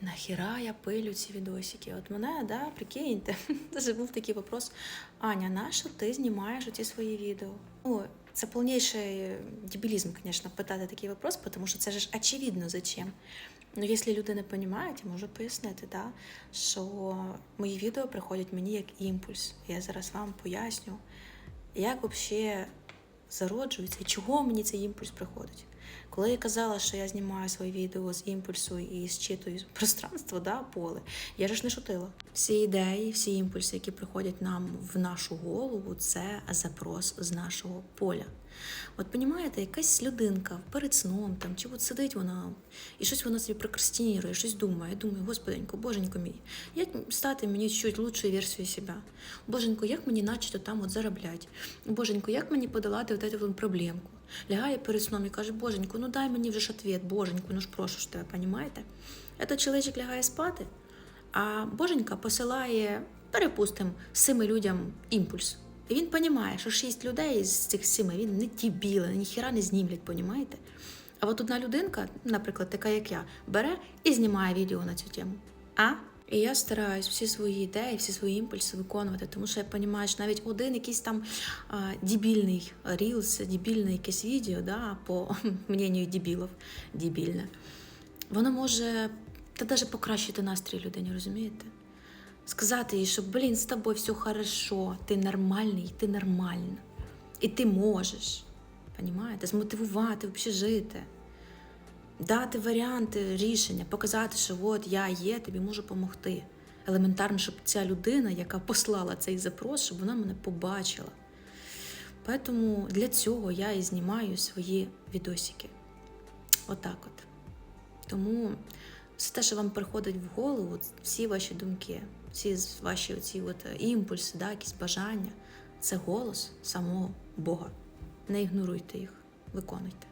Нахіра я пилю ці відосики? От мене, да, прикиньте, даже був такий вопрос. Аня, нащо ти знімаєш оці свої відео? Ну, це повніший дебілізм, звісно, питати такий вопрос, тому що це ж очевидно зачем. Ну, якщо люди не розуміють, я можу пояснити, да, що мої відео приходять мені як імпульс. Я зараз вам поясню, як взагалі зароджується і чого мені цей імпульс приходить. Коли я казала, що я знімаю свої відео з імпульсу і зчитую пространство, да, поле, я ж не шутила. Всі ідеї, всі імпульси, які приходять нам в нашу голову, це запрос з нашого поля. От понімаєте, якась людинка перед сном там, чи от сидить вона і щось вона собі прокрастинірує, щось думає. Я думаю, господенько, боженько мій, як стати мені чуть лучшою версією себе? Боженько, як мені начати там от заробляти? Боженько, як мені подолати от эту проблемку? Лягає перед сном і каже, боженько, ну дай мені вже ж ответ, боженько, ну ж прошу ж тебе, понімаєте? Этот чоловік лягає спати, а боженька посилає, перепустимо, семи людям імпульс. І він розуміє, що шість людей з цих семи він не ті дебіли, ніхіра не знімлять, понімаєте? А от одна людинка, наприклад, така як я, бере і знімає відео на цю тему. А? І я стараюсь всі свої ідеї, всі свої імпульси виконувати, тому що я розумію, що навіть один якийсь там а, дебільний рілс, дебільне якесь відео, да, по мненню дебілів, дебільне, воно може та навіть покращити настрій людині, розумієте? Сказати їй, що блін, з тобою все хорошо, ти нормальний, ти нормальна. І ти можеш. Понімаєте? Змотивувати, взагалі жити дати варіанти рішення, показати, що от я є, тобі можу допомогти. Елементарно, щоб ця людина, яка послала цей запрос, щоб вона мене побачила. Тому для цього я і знімаю свої відосики. Отак от. Тому все те, що вам приходить в голову, всі ваші думки, всі ваші оці от імпульси, да, якісь бажання це голос самого Бога. Не ігноруйте їх, виконуйте.